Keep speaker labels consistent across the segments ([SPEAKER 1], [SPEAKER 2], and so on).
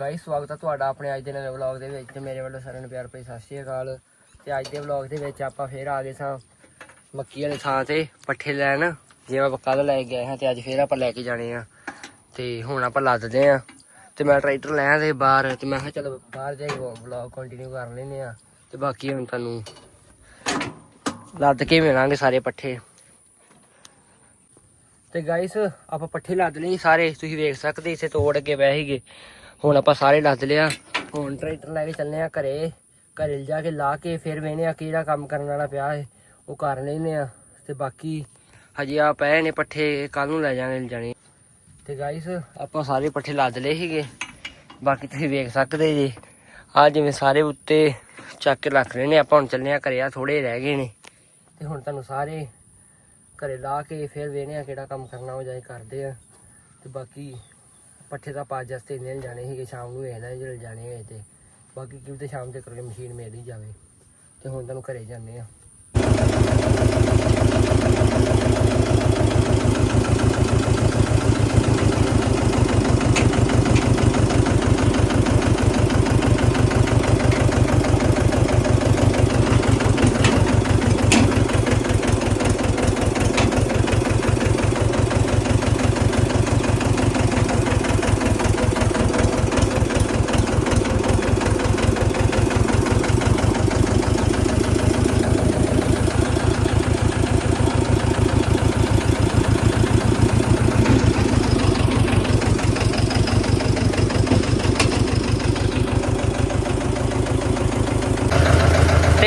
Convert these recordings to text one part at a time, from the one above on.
[SPEAKER 1] Guys ਸਵਾਗਤ ਹੈ ਤੁਹਾਡਾ ਆਪਣੇ ਅੱਜ ਦੇ ਨਵੇਂ ਵਲੌਗ ਦੇ ਵਿੱਚ। ਤੇ ਮੇਰੇ ਵੱਲੋਂ ਸਾਰਿਆਂ ਨੂੰ ਪਿਆਰ ਭਰੀ ਸਤਿ ਸ਼੍ਰੀ ਅਕਾਲ। ਤੇ ਅੱਜ ਦੇ ਵਲੌਗ ਦੇ ਵਿੱਚ ਆਪਾਂ ਫੇਰ ਆ ਗਏ ਸਾਂ ਮੱਕੀ ਵਾਲੇ ਥਾਂ ਤੇ ਪੱਠੇ ਲੈਣ। ਜਿਵੇਂ ਆਪਾਂ ਕੱਲ ਲੈ ਕੇ ਗਏ ਹਾਂ ਤੇ ਅੱਜ ਫੇਰ ਆਪਾਂ ਲੈ ਕੇ ਜਾਣੇ ਆ। ਤੇ ਹੁਣ ਆਪਾਂ ਲੱਦਦੇ ਆ। ਤੇ ਮੈਂ ਟਰੈਕਟਰ ਲੈ ਆਂਦੇ ਬਾਹਰ ਤੇ ਮੈਂ ਕਿਹਾ ਚਲੋ ਬਾਹਰ ਜਾ ਕੇ ਵਲੌਗ ਕੰਟੀਨਿਊ ਕਰ ਲੈਨੇ ਆ। ਤੇ ਬਾਕੀ ਹੁਣ ਤੁਹਾਨੂੰ ਲੱਦ ਕੇ ਮਿਲਾਂਗੇ ਸਾਰੇ ਪੱਠੇ। ਤੇ ਗਾਇਸ ਆਪਾਂ ਪੱਠੇ ਲੱਦ ਲਏ ਸਾਰੇ। ਤੁਸੀਂ ਵੇਖ ਸਕਦੇ ਇਸੇ ਤੋੜ ਕੇ ਬਹਿ ਸੀਗੇ। ਹੁਣ ਆਪਾਂ ਸਾਰੇ ਲੱਦ ਲਿਆ ਹੁਣ ਟਰੈਕਟਰ ਲੈ ਕੇ ਚੱਲਨੇ ਆ ਘਰੇ ਘਰੇ ਜਾ ਕੇ ਲਾ ਕੇ ਫਿਰ ਵੇਨੇ ਆ ਕਿਹੜਾ ਕੰਮ ਕਰਨ ਵਾਲਾ ਪਿਆ ਹੈ ਉਹ ਕਰ ਲੈਨੇ ਆ। ਤੇ ਬਾਕੀ ਹਜੇ ਆ ਪਏ ਨੇ ਪੱਠੇ ਕੱਲ ਨੂੰ ਲੈ ਜਾਣੇ ਜਾਣੇ ਤੇ ਗਾਇਸ ਆਪਾਂ ਸਾਰੇ ਪੱਠੇ ਲੱਦ ਲਏ ਸੀਗੇ। ਬਾਕੀ ਤੁਸੀਂ ਵੇਖ ਸਕਦੇ ਜੀ। ਆ ਜਿਵੇਂ ਸਾਰੇ ਉੱਤੇ ਚੱਕ ਕੇ ਰੱਖ ਰਹੇ ਨੇ ਆਪਾਂ ਹੁਣ ਚੱਲਨੇ ਆ ਘਰੇ ਆ ਥੋੜੇ ਰਹਿ ਗਏ ਨੇ। ਤੇ ਹੁਣ ਤੁਹਾਨੂੰ ਸਾਰੇ ਘਰੇ ਲਾ ਕੇ ਫਿਰ ਵੇਨੇ ਆ ਕਿਹੜਾ ਕੰਮ ਕਰਨਾ, ਉਹ ਜਾਏ ਕਰਦੇ ਆ। ਤੇ ਬਾਕੀ ਪੱਠੇ ਤਾਂ ਪਾਜ ਜਸਤੇ ਨਿਲ ਜਾਣੇ ਸੀਗੇ, ਸ਼ਾਮ ਨੂੰ ਵੇਖਦਾ ਜਿਹੜੇ ਜਾਣੇ ਹੋਏ ਤੇ। ਬਾਕੀ ਕਿਉਂ ਤੇ ਸ਼ਾਮ ਤੱਕ ਕਰਕੇ ਮਸ਼ੀਨ ਮਿਲ ਹੀ ਜਾਵੇ ਤੇ ਹੁਣ ਤੁਹਾਨੂੰ ਘਰੇ ਜਾਂਦੇ ਆ।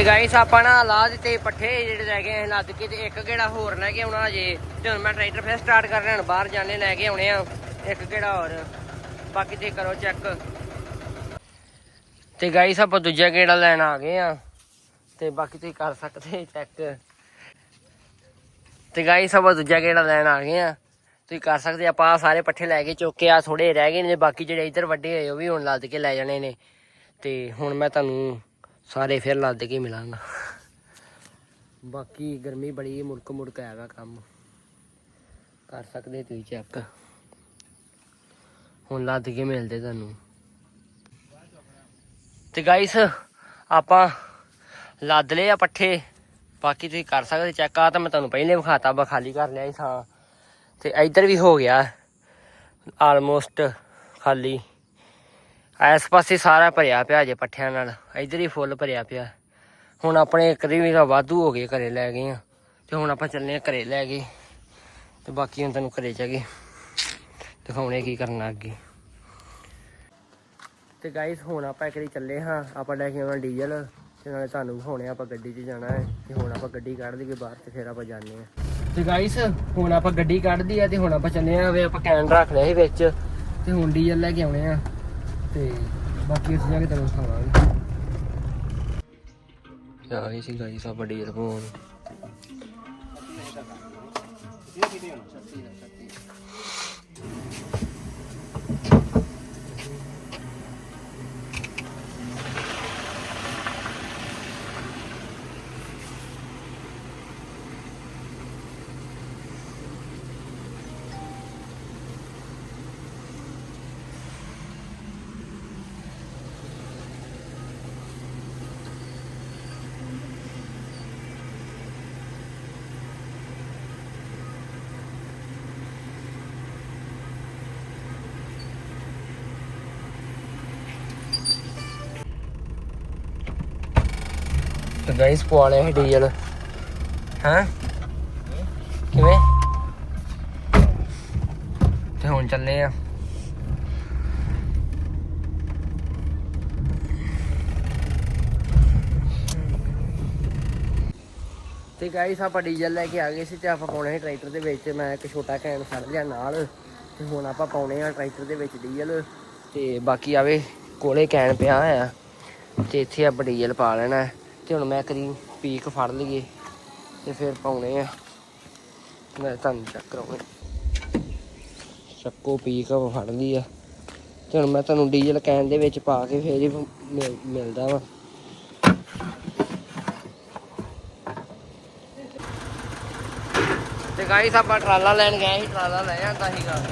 [SPEAKER 1] ਤੇ ਗਾਈਸ ਆਪਾਂ ਨਾ ਲਾ ਦਿੱਤੇ ਪੱਠੇ ਜਿਹੜੇ ਲੈ ਗਏ ਲੱਦ ਕੇ ਤੇ ਇੱਕ ਗੇੜਾ ਹੋਰ ਲੈ ਕੇ ਆਉਣਾ ਜੇ ਤੇ ਹੁਣ ਮੈਂ ਟਰੈਕਟਰ ਫਿਰ ਸਟਾਰਟ ਕਰ ਰਿਹਾ ਬਾਹਰ ਜਾਣੇ ਲੈ ਕੇ ਆਉਣੇ ਆ। ਇੱਕ ਗੇੜਾ ਹੋਰ? ਬਾਕੀ ਤੇ ਕਰੋ ਚੈੱਕ ਤੇ ਗਾਈਸ ਆਪਾਂ ਦੂਜਾ ਗੇੜਾ ਲੈਣ ਆ ਗਏ ਆ। ਤੇ ਬਾਕੀ ਤੁਸੀਂ ਕਰ ਸਕਦੇ ਚੈੱਕ ਤੇ ਗਾਈਸ ਆਪਾਂ ਦੂਜਾ ਗੇੜਾ ਲੈਣ ਆ ਗਏ ਆ। ਤੁਸੀਂ ਕਰ ਸਕਦੇ ਆਪਾਂ ਸਾਰੇ ਪੱਠੇ ਲੈ ਕੇ ਚੁੱਕ ਕੇ ਆ ਥੋੜੇ ਰਹਿ ਗਏ ਨੇ, ਬਾਕੀ ਜਿਹੜੇ ਇੱਧਰ ਵੱਡੇ ਹੋਏ, ਉਹ ਵੀ ਹੁਣ ਲੱਦ ਕੇ ਲੈ ਜਾਣੇ ਨੇ। ਤੇ ਹੁਣ ਮੈਂ ਤੁਹਾਨੂੰ ਸਾਰੇ ਫਿਰ ਲੱਦ ਕੇ ਮਿਲਾਂਗਾ ਬਾਕੀ ਗਰਮੀ ਬੜੀ ਹੈ ਮੁੜਕ ਮੁੜਕ ਆਇਆ ਕੰਮ। ਕਰ ਸਕਦੇ ਤੁਸੀਂ ਚੈੱਕ ਹੁਣ ਲੱਦ ਕੇ ਮਿਲਦੇ ਤੁਹਾਨੂੰ। ਤੇ ਗਾਈਸ ਆਪਾਂ ਲੱਦ ਲਏ ਆ ਪੱਠੇ। ਬਾਕੀ ਤੁਸੀਂ ਕਰ ਸਕਦੇ ਚੈੱਕ ਆ ਤਾਂ ਮੈਂ ਤੁਹਾਨੂੰ ਪਹਿਲੇ ਵਿਖਾਤਾ ਬਾ ਖਾਲੀ ਕਰ ਲਿਆ ਸੀ ਥਾਂ। ਤੇ ਇੱਧਰ ਵੀ ਹੋ ਗਿਆ। ਆਲਮੋਸਟ ਖਾਲੀ। ਇਸ ਪਾਸੇ ਸਾਰਾ ਭਰਿਆ ਪਿਆ ਜੇ ਪੱਠਿਆਂ ਨਾਲ। ਇੱਧਰ ਹੀ ਫੁੱਲ ਭਰਿਆ ਪਿਆ। ਹੁਣ ਆਪਣੇ ਕਰੀ ਵੀ ਵਾਧੂ ਹੋ ਗਏ ਘਰੇ ਲੈ ਗਏ ਆ। ਤੇ ਹੁਣ ਆਪਾਂ ਚੱਲਨੇ ਆ ਘਰੇ ਲੈ ਗਏ ਤੇ ਬਾਕੀ ਹੁਣ ਤੁਹਾਨੂੰ ਘਰੇ ਜਾ ਕੇ ਦਿਖਾਉਣੇ ਕੀ ਕਰਨਾ ਅੱਗੇ। ਤੇ ਗਾਇਸ ਹੁਣ ਆਪਾਂ ਇੱਕ ਵਾਰੀ ਚੱਲੇ ਹਾਂ। ਆਪਾਂ ਲੈ ਕੇ ਆਉਣਾ ਡੀਜ਼ਲ। ਤੇ ਨਾਲੇ ਤੁਹਾਨੂੰ ਦਿਖਾਉਣੇ ਆ ਆਪਾਂ ਗੱਡੀ 'ਚ ਜਾਣਾ ਹੈ। ਤੇ ਹੁਣ ਆਪਾਂ ਗੱਡੀ ਕੱਢ ਲਈਏ ਬਾਹਰ ਤੇ ਫਿਰ ਆਪਾਂ ਜਾਂਦੇ ਆ ਤੇ ਗਾਇਸ ਹੁਣ ਆਪਾਂ ਗੱਡੀ ਕੱਢਦੀ ਆ ਤੇ ਹੁਣ ਆਪਾਂ ਚੱਲੇ ਆ ਵੇ ਆਪਾਂ ਕੈਨ ਰੱਖ ਲਿਆ ਸੀ ਵਿੱਚ। ਤੇ ਹੁਣ ਡੀਜ਼ਲ ਲੈ ਕੇ ਆਉਣੇ ਆ। ਤੇ ਬਾਕੀ ਅਸੀਂ ਜਾ ਕੇ ਤੁਹਾਨੂੰ ਦਿਖਾਵਾਂਗੇ ਯਾ ਇਹ ਸੀ ਗਾਇਸ ਆਪਾਂ ਡੀਜ਼ਲ ਪਾਉਣ ਤੇ ਗਾਇਸ ਪਵਾ ਲਿਆ ਸੀ ਡੀਜ਼ਲ। ਹਾਂ? ਕਿਵੇਂ? ਤੇ ਹੁਣ ਚੱਲੇ ਆ। ਤੇ ਗਾਇਸ ਆਪਾਂ ਡੀਜ਼ਲ ਲੈ ਕੇ ਆ ਗਏ ਸੀ ਤੇ ਆਪਾਂ ਪਾਉਣੇ ਸੀ ਟਰੈਕਟਰ ਦੇ ਵਿੱਚ। ਮੈਂ ਇੱਕ ਛੋਟਾ ਕੈਨ ਫੜ ਲਿਆ ਨਾਲ। ਤੇ ਹੁਣ ਆਪਾਂ ਪਾਉਣੇ ਆ ਟਰੈਕਟਰ ਦੇ ਵਿੱਚ ਡੀਜ਼ਲ। ਤੇ ਬਾਕੀ ਆਵੇ ਕੋਲੇ ਕੈਨ ਪਿਆ ਆ ਤੇ ਇੱਥੇ ਆਪਾਂ ਡੀਜ਼ਲ ਪਾ ਲੈਣਾ। ਤੇ ਹੁਣ ਮੈਂ ਕਰੀ ਪੀਕ ਫੜ ਲਈਏ ਤੇ ਫਿਰ ਪਾਉਣੇ ਆ। ਮੈਂ ਤੁਹਾਨੂੰ ਚੈੱਕ ਕਰਾਉਣਾ। ਚੱਕੋ ਪੀਕ ਫੜ ਲਈ ਆ। ਤੇ ਹੁਣ ਮੈਂ ਤੁਹਾਨੂੰ ਡੀਜ਼ਲ ਕੈਨ ਦੇ ਵਿੱਚ ਪਾ ਕੇ ਫੇਰ ਹੀ ਮਿਲ- ਮਿਲਦਾ ਵਾ। ਤੇ ਗਾਈਸ ਆਪਾਂ ਟਰਾਲਾ ਲੈਣ ਗਏ ਸੀ, ਟਰਾਲਾ ਲੈ ਜਾਂਦਾ ਸੀਗਾ।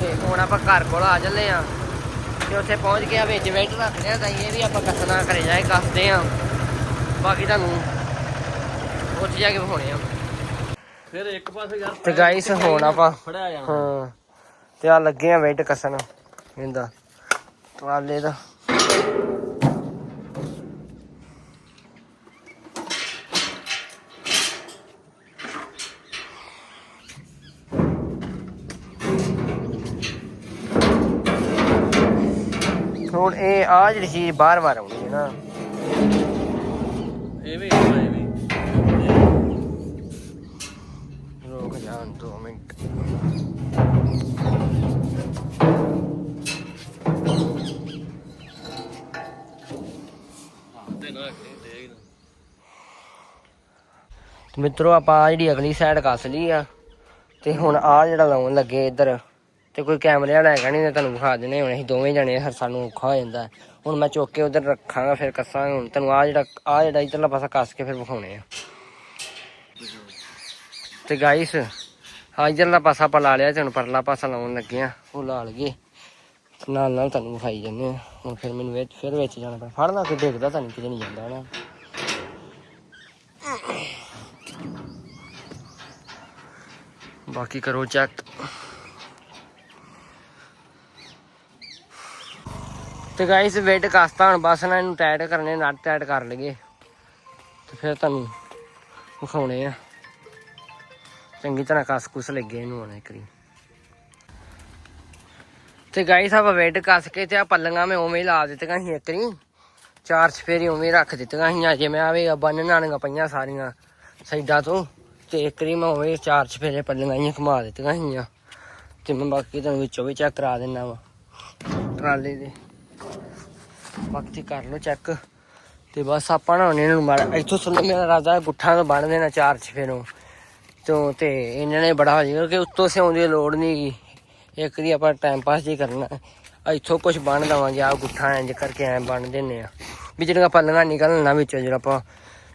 [SPEAKER 1] ਤੇ ਹੁਣ ਆਪਾਂ ਘਰ ਕੋਲ ਆ ਚੱਲੇ ਆ। ਤੇ ਉੱਥੇ ਪਹੁੰਚ ਗਿਆ ਵਿੱਚ ਵੇਟ ਰੱਖ ਲਿਆ ਤਾਂ ਇਹ ਵੀ ਆਪਾਂ ਕੱਸਣਾ ਕਰੇ ਜਾਏ, ਕੱਸਦੇ ਆ। ਬਾਕੀ ਤੁਹਾਨੂੰ ਉੱਥੇ ਜਾ ਕੇ ਵਿਖਾਉਣੇ ਆ
[SPEAKER 2] ਫਿਰ ਇੱਕ ਪਾਸੇ ਯਾਰ
[SPEAKER 1] ਤੇ ਗਾਈਸ ਹੁਣ ਆਪਾਂ
[SPEAKER 2] ਫੜਿਆ ਜਾਣਾ।
[SPEAKER 1] ਹਾਂ ਤੇ ਆ ਲੱਗੇ ਆ ਵੇਟ ਕੱਸਣ ਇਹਦਾ। ਟਰਾਲੇ ਦਾ। ਹੁਣ ਇਹ ਆ ਜਿਹੜੀ ਚੀਜ਼ ਬਾਰ ਬਾਰ ਆਉਣੀ ਹੈ ਨਾ।
[SPEAKER 2] ਇਹ ਵੀ ਇਹ ਵੀ
[SPEAKER 1] ਰੁਕ ਮਿੰਟ ਮਿੱਤਰੋ ਆਪਾਂ ਆਹ ਜਿਹੜੀ ਅਗਲੀ ਸਾਈਡ ਕੱਸ ਲਈ ਆ ਤੇ ਹੁਣ ਆ ਜਿਹੜਾ ਲਾਉਣ ਲੱਗੇ ਇੱਧਰ। ਤੇ ਕੋਈ ਕੈਮਰੇ ਵਾਲਾ ਹੈਗਾ ਨਹੀਂ ਤੁਹਾਨੂੰ ਵਿਖਾ ਦਿੰਦੇ ਹੁਣ, ਅਸੀਂ ਦੋਵੇਂ ਜਣੇ ਫਿਰ ਸਾਨੂੰ ਔਖਾ ਹੋ ਜਾਂਦਾ। ਹੁਣ ਮੈਂ ਚੁੱਕ ਕੇ ਉਧਰ ਰੱਖਾਂਗਾ, ਫਿਰ ਕੱਸਾਂਗਾ ਹੁਣ। ਤੁਹਾਨੂੰ ਆ ਜਿਹੜਾ ਆ ਜਿਹੜਾ ਇੱਧਰਲਾ ਪਾਸਾ ਕੱਸ ਕੇ ਫਿਰ ਵਿਖਾਉਣੇ ਆ। ਤੇ ਗਾਈਸ ਆ ਇੱਧਰਲਾ ਪਾਸਾ ਆਪਾਂ ਲਾ ਲਿਆ, ਤੇ ਹੁਣ ਪਰਲਾ ਪਾਸਾ ਲਾਉਣ ਲੱਗੇ ਆ, ਉਹ ਲਾ ਲਈਏ। ਨਾਲ ਨਾਲ ਤੁਹਾਨੂੰ ਵਿਖਾਈ ਜਾਂਦੇ ਆ। ਹੁਣ ਫਿਰ ਮੈਨੂੰ ਵਿੱਚ, ਫਿਰ ਵਿੱਚ ਜਾਣਾ ਪੈਣਾ। ਫੜ ਲਾ ਕੇ ਦੇਖਦਾ ਤੁਹਾਨੂੰ ਕਿਤੇ ਨਹੀਂ ਜਾਂਦਾ ਨਾ ਬਾਕੀ ਕਰੋ ਚੈੱਕ ਤੇ ਗਾਇਸ ਵੇਟ ਕਸਤਾ, ਹੁਣ ਬਸ ਨਾ ਇਹਨੂੰ ਟਾਈਟ ਕਰਨੇ, ਨਟ ਟਾਈਟ ਕਰ ਲਈਏ। ਤੇ ਫਿਰ ਤੁਹਾਨੂੰ ਵਿਖਾਉਣੇ ਆ। ਚੰਗੀ ਤਰ੍ਹਾਂ ਕਸ ਕੁਸ ਲੱਗੇ ਇਹਨੂੰ ਹੁਣ ਇੱਕ ਤੇ ਗਾਇਸ, ਆਪਾਂ ਵੇਟ ਕਸ ਕੇ ਤੇ ਆ ਪੱਲੀਆਂ ਮੈਂ ਉਵੇਂ ਹੀ ਲਾ ਦਿੱਤੀਆਂ ਸੀ ਇੱਕ ਚਾਰ ਸਫੇਰੀ ਉਵੇਂ ਰੱਖ ਦਿੱਤੀਆਂ ਸੀ ਜਿਵੇਂ ਮੈਂ ਆਵੇ ਬੰਨਣ ਆਣੀਆਂ ਪਈਆਂ ਸਾਰੀਆਂ ਸਾਈਡਾਂ ਤੋਂ। ਤੇ ਇੱਕ ਮੈਂ ਉਵੇਂ ਚਾਰ ਸਫੇਰੇ ਪੱਲੀਆਂ ਹੀ ਘੁਮਾ ਦਿੱਤੀਆਂ ਸੀਆਂ ਤੇ ਮੈਂ ਬਾਕੀ ਤੁਹਾਨੂੰ ਵਿੱਚੋਂ ਵੀ ਚੈੱਕ ਕਰਾ ਦਿੰਦਾ ਵਾ। ਟਰਾਲੇ ਦੇ। ਬਾਕੀ ਕਰ ਲਓ ਚੈੱਕ ਤੇ ਬਸ ਆਪਾਂ ਨਾ ਹੁਣ ਨੂੰ ਮਾੜਾ ਇੱਥੋਂ ਸੁਣੋ ਮੇਰਾ ਰਾਜਾ ਗੁੱਠਾਂ ਤੋਂ ਬੰਨ ਦੇਣਾ ਚਾਰ ਸਫੇਰੋਂ ਤੋਂ ਤੇ ਇਹਨਾਂ ਨੇ ਬੜਾ ਹੋ ਜਾਏਗਾ ਕਿ ਉੱਤੋਂ ਸਿਉਣ ਦੀ ਲੋੜ ਨਹੀਂ ਇੱਕ ਦੀ ਆਪਾਂ ਟਾਈਮ ਪਾਸ ਜੀ ਕਰਨਾ। ਇੱਥੋਂ ਕੁਝ ਬੰਨ ਦਵਾਂਗੇ ਆ ਗੁੱਠਾਂ ਇੰਜ ਕਰਕੇ ਐ ਬੰਨ ਦਿੰਨੇ ਆ। ਵੀ ਜਿਹੜੀਆਂ ਪੱਲੀਆਂ ਨਿਕਲਣਾ ਵਿੱਚੋਂ, ਜਿਹੜਾ ਆਪਾਂ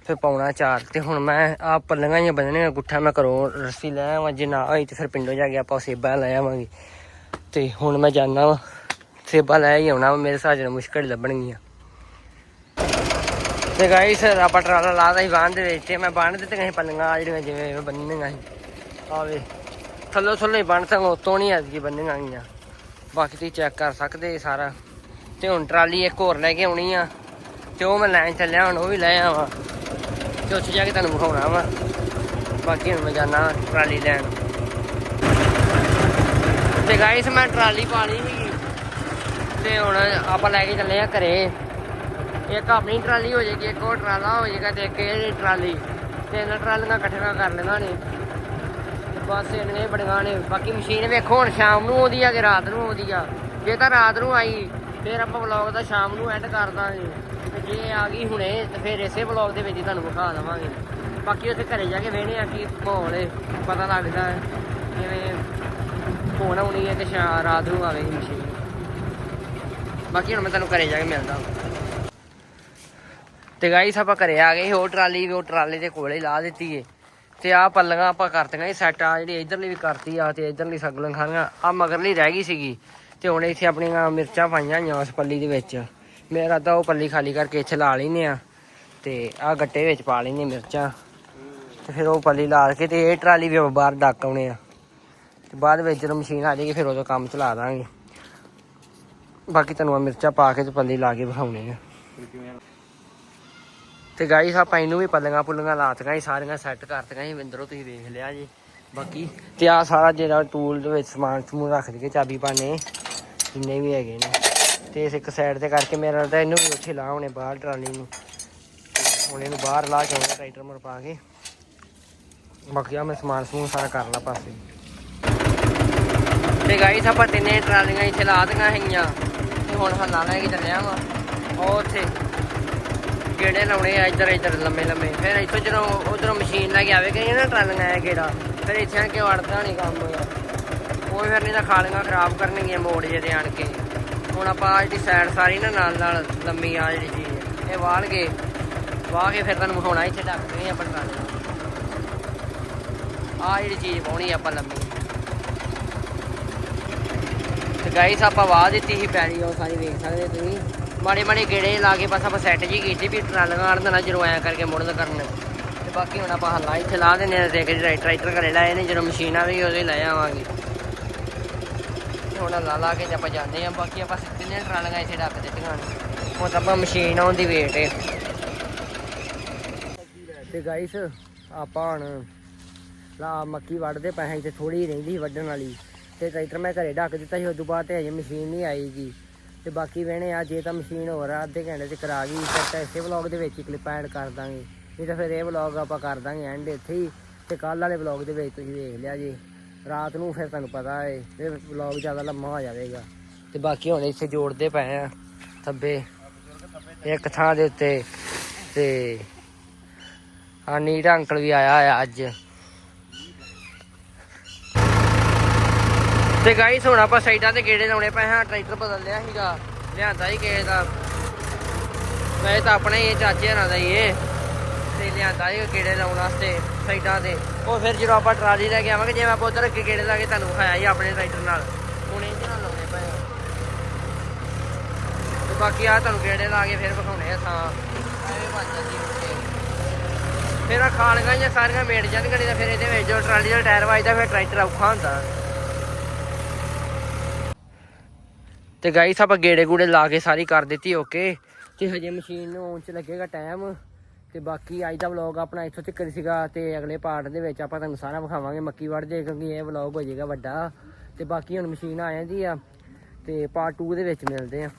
[SPEAKER 1] ਫਿਰ ਪਾਉਣਾ ਚਾਰ। ਤੇ ਹੁਣ ਮੈਂ ਆ ਪੱਲੀਆਂ ਹੀ ਬੰਨਣੀਆਂ ਗੁੱਠਾ, ਮੈਂ ਕਰੋ ਰੱਸੀ ਲੈ ਆਵਾਂ, ਜੇ ਨਾ ਹੋਈ ਤੇ ਫਿਰ ਪਿੰਡੋਂ ਜਾ ਕੇ ਆਪਾਂ ਸੇਬਾਂ ਲੈ ਆਵਾਂਗੇ। ਤੇ ਹੁਣ ਮੈਂ ਜਾਣਾ ਵਾ। ਸੇਬਾਂ ਲੈ ਹੀ ਆਉਣਾ ਵਾ, ਮੇਰੇ ਹਿਸਾਬ ਨਾਲ ਮੁਸ਼ਕਲ ਲੱਭਣਗੀਆਂ ਤੇ ਗਾਈਸ ਆਪਾਂ ਟਰਾਲਾ ਲਾਦਾ ਸੀ ਬਾਂਹ ਦੇ ਵਿੱਚ ਤੇ ਮੈਂ ਬੰਨ ਦਿੱਤੇ ਸੀ ਪੱਲੀਆਂ ਜਿਹੜੀਆਂ ਜਿਵੇਂ ਐਵੇਂ ਬੰਨਣੀਆਂ ਸੀ। ਆਵੇ ਥੱਲੋਂ ਥੱਲੇ ਬੰਨ ਤਾਂ ਉਤੋਂ ਨਹੀਂ ਐਤਕੀ ਬੰਨੀਆਂ ਗਈਆਂ। ਬਾਕੀ ਤੁਸੀਂ ਚੈੱਕ ਕਰ ਸਕਦੇ ਸਾਰਾ। ਤੇ ਹੁਣ ਟਰਾਲੀ ਇੱਕ ਹੋਰ ਲੈ ਕੇ ਆਉਣੀ ਆ। ਤੇ ਉਹ ਮੈਂ ਲੈਣ ਚੱਲਿਆ ਹੁਣ ਉਹ ਵੀ ਲੈ ਆਵਾਂ। ਤੇ ਉੱਥੇ ਜਾ ਕੇ ਤੁਹਾਨੂੰ ਵਿਖਾਉਣਾ ਵਾ। ਬਾਕੀ ਹੁਣ ਮੈਂ ਜਾਣਾ ਟਰਾਲੀ ਲੈਣ। ਤੇ ਗਾਈਸ ਮੈਂ ਟਰਾਲੀ ਪਾ ਲਈ ਸੀ ਤੇ ਹੁਣ ਆਪਾਂ ਲੈ ਕੇ ਚੱਲੇ ਆ ਘਰੇ। ਇੱਕ ਆਪਣੀ ਟਰਾਲੀ ਹੋ ਜਾਏਗੀ ਇੱਕ ਉਹ ਟਰਾਲਾ ਹੋ ਜਾਏਗਾ ਤੇ ਇੱਕ ਇਹ ਟਰਾਲੀ। ਤਿੰਨ ਟਰਾਲੀਆਂ ਇਕੱਠੀਆਂ ਕਰ ਲੈਣਾ ਨੇ। ਤੇ ਬਸ ਇਹਨੇ ਬੜੀਆਂ ਨੇ। ਬਾਕੀ ਮਸ਼ੀਨ ਵੇਖੋ, ਹੁਣ ਸ਼ਾਮ ਨੂੰ ਆਉਂਦੀ ਆ ਕਿ ਰਾਤ ਨੂੰ ਆਉਂਦੀ ਆ। ਜੇ ਤਾਂ ਰਾਤ ਨੂੰ ਆਈ, ਫਿਰ ਆਪਾਂ ਵਲੌਗ ਦਾ ਸ਼ਾਮ ਨੂੰ ਐਡ ਕਰ ਦਾਂਗੇ। ਤੇ ਜੇ ਆ ਗਈ ਹੁਣੇ, ਤੇ ਫਿਰ ਇਸੇ ਵਲੌਗ ਦੇ ਵਿੱਚ ਹੀ ਤੁਹਾਨੂੰ ਵਿਖਾ ਦਵਾਂਗੇ। ਬਾਕੀ ਉੱਥੇ ਘਰੇ ਜਾ ਕੇ ਵੇਹਣੇ ਆ ਕਿ ਮਾਹੌਲ ਹੈ ਪਤਾ ਲੱਗਦਾ ਹੈ ਜਿਵੇਂ ਫੋਨ ਆਉਣੀ ਹੈ ਤੇ ਸ਼ਾ ਰਾਤ ਨੂੰ ਆਵੇਗੀ ਮਸ਼ੀਨ। ਬਾਕੀ ਹੁਣ ਮੈਂ ਤੁਹਾਨੂੰ ਘਰੇ ਜਾ ਕੇ ਮਿਲਦਾ ਤੇ ਗਾਈਸ ਆਪਾਂ ਘਰੇ ਆ ਗਏ, ਉਹ ਟਰਾਲੀ ਵੀ, ਉਹ ਟਰਾਲੇ ਦੇ ਕੋਲੇ ਲਾ ਦਿੱਤੀ ਏ। ਤੇ ਆ ਪੱਲੀਆਂ ਆਪਾਂ ਕਰਤੀਆਂ ਇਹ ਸੈੱਟ ਆ ਜਿਹੜੀ ਇਧਰਲੀ ਵੀ ਕਰਤੀ ਆ, ਤੇ ਇਧਰਲੀ ਸਗਲਨ ਖਾਣੀਆਂ। ਆ ਮਗਰਲੀ ਰਹਿ ਗਈ ਸੀਗੀ, ਤੇ ਹੁਣ ਇੱਥੇ ਆਪਣੀਆਂ ਮਿਰਚਾਂ ਪਾਈਆਂ ਹੋਈਆਂ ਉਸ ਪੱਲੀ ਦੇ ਵਿੱਚ। ਮੇਰਾ ਤਾਂ ਉਹ ਪੱਲੀ ਖਾਲੀ ਕਰਕੇ ਇੱਥੇ ਲਾ ਲੈਨੇ ਆ, ਤੇ ਆ ਗੱਟੇ ਵਿੱਚ ਪਾ ਲੈਨੇ ਮਿਰਚਾਂ। ਤੇ ਫਿਰ ਉਹ ਪੱਲੀ ਲਾ ਕੇ ਤੇ ਇਹ ਟਰਾਲੀ ਵੀ ਆਪਾਂ ਬਾਹਰ ਡੱਕ ਆਉਣੇ ਆ। ਤੇ ਬਾਅਦ ਵਿੱਚ ਜਦੋਂ ਮਸ਼ੀਨ ਆ ਜਾਏਗੀ, ਫਿਰ ਉਦੋਂ ਕੰਮ ਚਲਾ ਦਾਂਗੇ। ਬਾਕੀ ਤੁਹਾਨੂੰ ਆਹ ਮਿਰਚਾਂ ਪਾ ਕੇ ਤੇ ਪੱਲੇ ਲਾ ਕੇ ਵਿਖਾਉਣੇ ਆ। ਤੇ ਗਾਈਸ ਆਪਾਂ ਇਹਨੂੰ ਵੀ ਪੱਲੀਆਂ ਪੁੱਲੀਆਂ ਲਾਤੀਆਂ ਸੀ, ਸਾਰੀਆਂ ਸੈੱਟ ਕਰਤੀਆਂ ਸੀ, ਵਿੰਦਰੋਂ ਤੁਸੀਂ ਵੇਖ ਲਿਆ ਜੀ। ਬਾਕੀ ਤੇ ਆ ਸਾਰਾ ਜਿਹੜਾ ਟੂਲ ਦੇ ਵਿੱਚ ਸਮਾਨ ਸਮੂਨ ਰੱਖ ਦਈਏ ਚਾਬੀ ਪਾਣੇ, ਜਿੰਨੇ ਵੀ ਹੈਗੇ ਨੇ। ਤੇ ਇਸ ਇੱਕ ਸਾਈਡ ਤੇ ਕਰਕੇ ਮੇਰਾ ਤਾਂ ਇਹਨੂੰ ਵੀ ਉੱਥੇ ਲਾ, ਹੁਣੇ ਬਾਹਰ ਟਰਾਲੀ ਨੂੰ। ਹੁਣ ਇਹਨੂੰ ਬਾਹਰ ਲਾ ਕੇ ਆਉਣਾ ਟਰੈਕਟਰ ਮਰ ਪਾ ਕੇ। ਬਾਕੀ ਆ ਮੈਂ ਸਮਾਨ ਸਮੂਨ ਸਾਰਾ ਕਰ ਲਾ ਪਾਸੇ। ਤੇ ਗਾਈਸ ਆਪਾਂ ਤਿੰਨੇ ਟਰਾਲੀਆਂ ਇੱਥੇ ਲਾ ਦਿੱਤੀਆਂ ਹੈਗੀਆਂ। ਹੁਣ ਹੱਲਾ ਲੈ ਕੇ ਚੱਲਿਆ ਵਾ। ਉਹ ਉੱਥੇ ਗੇੜੇ ਲਾਉਣੇ ਆ ਇੱਧਰ ਇੱਧਰ, ਲੰਮੇ ਲੰਮੇ। ਫਿਰ ਇੱਥੋਂ ਜਦੋਂ ਉਧਰੋਂ ਮਸ਼ੀਨ ਲੈ ਕੇ ਆਵੇਗੀ ਨਾ ਟਰਾਲੀਆਂ ਆ ਗੇੜਾ। ਫਿਰ ਇੱਥੇ ਆ ਕੇ ਵੜਦਾ ਨਹੀਂ ਕੰਮ ਹੋਇਆ। ਕੋਈ ਫਿਰ ਨਹੀਂ ਤਾਂ ਖਾਲੀਆਂ ਖਰਾਬ ਕਰਨਗੀਆਂ ਮੋੜ ਜੇ ਤੇ ਆਣ ਕੇ। ਹੁਣ ਆਪਾਂ ਆਹ ਜਿਹੜੀ ਸਾਈਡ ਸਾਰੀ ਨਾ ਨਾਲ ਨਾਲ ਲੰਮੀ ਆ ਜਿਹੜੀ ਚੀਜ਼ ਇਹ ਵਾਲ ਕੇ, ਵਾਹ ਕੇ ਫਿਰ ਤੁਹਾਨੂੰ ਵਿਖਾਉਣਾ ਇੱਥੇ ਢੱਕ ਕੇ ਆਪਾਂ ਟਰਾਲੀਆਂ ਆ ਜਿਹੜੀ ਚੀਜ਼ ਪਾਉਣੀ ਆਪਾਂ ਲੰਮੀ ਤੇ ਗਾਈਸ ਆਪਾਂ ਵਾਹ ਦਿੱਤੀ ਸੀ ਪੈਲੀ ਉਹ ਸਾਰੀ ਵੇਖ ਸਕਦੇ ਤੁਸੀਂ। ਮਾੜੇ ਮਾੜੇ ਗੇੜੇ ਲਾ ਕੇ ਬਸ ਆਪਾਂ ਸੈੱਟ ਜੀ ਕੀਤੀ ਵੀ ਟਰਾਲੀਆਂ ਆੜਨ ਨਾਲ ਜਦੋਂ ਐਂ ਕਰਕੇ ਮੁੜਨ ਕਰਨ। ਤੇ ਬਾਕੀ ਹੁਣ ਆਪਾਂ ਹੱਲਾ ਇੱਥੇ ਲਾ ਦਿੰਦੇ ਆ ਦੇਖ ਜੀ ਟਰੈਕਟਰ ਘਰੇ ਲਾਏ ਨੇ, ਜਦੋਂ ਮਸ਼ੀਨਾਂ ਵੀ ਉਹਦੇ ਲੈ ਆਵਾਂਗੇ। ਹੁਣ ਲਾ ਲਾ ਕੇ ਆਪਾਂ ਜਾਂਦੇ ਆ ਬਾਕੀ ਆਪਾਂ ਸਿੱਧੇ ਟਰਾਲੀਆਂ ਇੱਥੇ ਡੱਕ ਦਿੱਤੀਆਂ ਨੇ। ਹੁਣ ਤਾਂ ਆਪਾਂ ਮਸ਼ੀਨ ਆਉਣ ਦੀ ਵੇਟ ਹੈ ਤੇ ਗਾਈਸ ਆਪਾਂ ਹੁਣ ਲਾ ਮੱਕੀ ਵੱਢਦੇ ਪੈਸੇ ਤੇ ਥੋੜੀ ਰਹਿੰਦੀ ਵੱਢਣ ਵਾਲੀ। ਤੇ ਟਰੈਕਟਰ ਮੈਂ ਘਰੇ ਢੱਕ ਦਿੱਤਾ ਸੀ, ਉਦੋਂ ਬਾਅਦ ਤੇ ਅਜੇ ਮਸ਼ੀਨ ਨਹੀਂ ਆਈਗੀ। ਤੇ ਬਾਕੀ ਵੇਣੇ ਆ, ਜੇ ਤਾਂ ਮਸ਼ੀਨ ਹੋਰ ਆ, ਅੱਧੇ ਘੰਟੇ ਚ ਕਰਾ ਗਈ, ਫਿਰ ਤਾਂ ਇਸੇ ਵਲੌਗ ਦੇ ਵਿੱਚ ਹੀ ਕਲਿੱਪ ਐਡ ਕਰ ਦਾਂਗੇ। ਨਹੀਂ ਤਾਂ ਫਿਰ ਇਹ ਵਲੌਗ ਆਪਾਂ ਕਰ ਦਾਂਗੇ ਐਂਡ ਇੱਥੇ ਹੀ, ਤੇ ਕੱਲ ਵਾਲੇ ਵਲੌਗ ਦੇ ਵਿੱਚ ਤੁਸੀਂ ਦੇਖ ਲਿਆ ਜੀ। ਰਾਤ ਨੂੰ ਫਿਰ ਤੁਹਾਨੂੰ ਪਤਾ ਹੈ ਇਹ ਵਲੌਗ ਜ਼ਿਆਦਾ ਲੰਮਾ ਹੋ ਜਾਵੇਗਾ। ਤੇ ਬਾਕੀ ਹੁਣ ਇੱਥੇ ਜੋੜਦੇ ਪਏ ਆ, ਥੱਬੇ। ਇੱਕ ਥਾਂ ਦੇ ਉੱਤੇ, ਤੇ ਆ ਨੀੜਾ ਅੰਕਲ ਵੀ ਆਇਆ ਹੋਇਆ ਅੱਜ। ਤੇ ਗਾਈਸ ਹੁਣ ਆਪਾਂ ਸਾਈਡਾਂ ਤੇ ਗੇੜੇ ਲਾਉਣੇ ਪਏ ਹਾਂ। ਟਰੈਕਟਰ ਬਦਲ ਲਿਆ ਸੀਗਾ। ਲਿਆਂਦਾ ਹੀ ਕਿਸੇ ਦਾ। ਵੈਸੇ ਤਾਂ ਆਪਣੇ ਇਹ ਚਾਚੇ ਹਰਾਂ ਦਾ ਹੀ ਇਹ ਤੇ ਲਿਆਂਦਾ ਹੀ ਗੇੜੇ ਲਾਉਣ ਵਾਸਤੇ ਸਾਈਡਾਂ ਤੇ। ਉਹ ਫਿਰ ਜਦੋਂ ਆਪਾਂ ਟਰਾਲੀ ਲੈ ਕੇ ਆਵਾਂਗੇ, ਜਿਵੇਂ ਆਪਾਂ ਉਧਰ ਅੱਗੇ ਗੇੜੇ ਲਾ ਕੇ ਤੁਹਾਨੂੰ ਵਿਖਾਇਆ ਸੀ ਆਪਣੇ ਟਰੈਕਟਰ ਨਾਲ। ਹੁਣ ਇਹਦੇ ਨਾਲ ਲਾਉਣੇ ਪਏ ਆ। ਤੇ ਬਾਕੀ ਆ ਤੁਹਾਨੂੰ ਗੇੜੇ ਲਾ ਕੇ ਫਿਰ ਵਿਖਾਉਣੇ ਆ ਥਾਂ। ਐਵੇਂ ਬਣ ਜਾਂਦੀ ਫਿਰ ਆ ਖਾਲੀਆਂ ਜਾਂ ਸਾਰੀਆਂ ਮੇੜ ਜਾਣਗੀਆਂ ਤਾਂ ਫਿਰ ਇਹਦੇ ਵਿੱਚ ਜੋ ਟਰਾਲੀ ਦਾ ਟਾਇਰ ਵੱਜਦਾ, ਫਿਰ ਟਰੈਕਟਰ ਔਖਾ ਹੁੰਦਾ। ਤੇ ਗਾਈਸ ਆਪਾਂ ਗੇੜੇ ਗੂੜੇ ਲਾ ਕੇ ਸਾਰੀ ਕਰ ਦਿੱਤੀ ਓਕੇ ਤੇ ਹਜੇ ਮਸ਼ੀਨ ਨੂੰ ਆਉਣ ਚ ਲੱਗੇਗਾ ਟਾਈਮ ਤੇ ਬਾਕੀ ਅੱਜ ਦਾ ਵਲੌਗ ਆਪਣਾ ਇੱਥੋਂ ਤੱਕ ਸੀਗਾ ਤੇ ਅਗਲੇ ਪਾਰਟ ਦੇ ਵਿੱਚ ਆਪਾਂ ਤੁਹਾਨੂੰ ਸਾਰਾ ਵਿਖਾਵਾਂਗੇ। ਮੱਕੀ ਵੜ ਵੜਦੇ ਕਿਉਂਕਿ ਇਹ ਵਲੌਗ ਹੋ ਜਾਏਗਾ ਵੱਡਾ। ਤੇ ਬਾਕੀ ਹੁਣ ਮਸ਼ੀਨ ਆ ਜਾਂਦੀ ਆ ਤੇ ਪਾਰਟ 2 ਦੇ ਵਿੱਚ ਮਿਲਦੇ ਆ।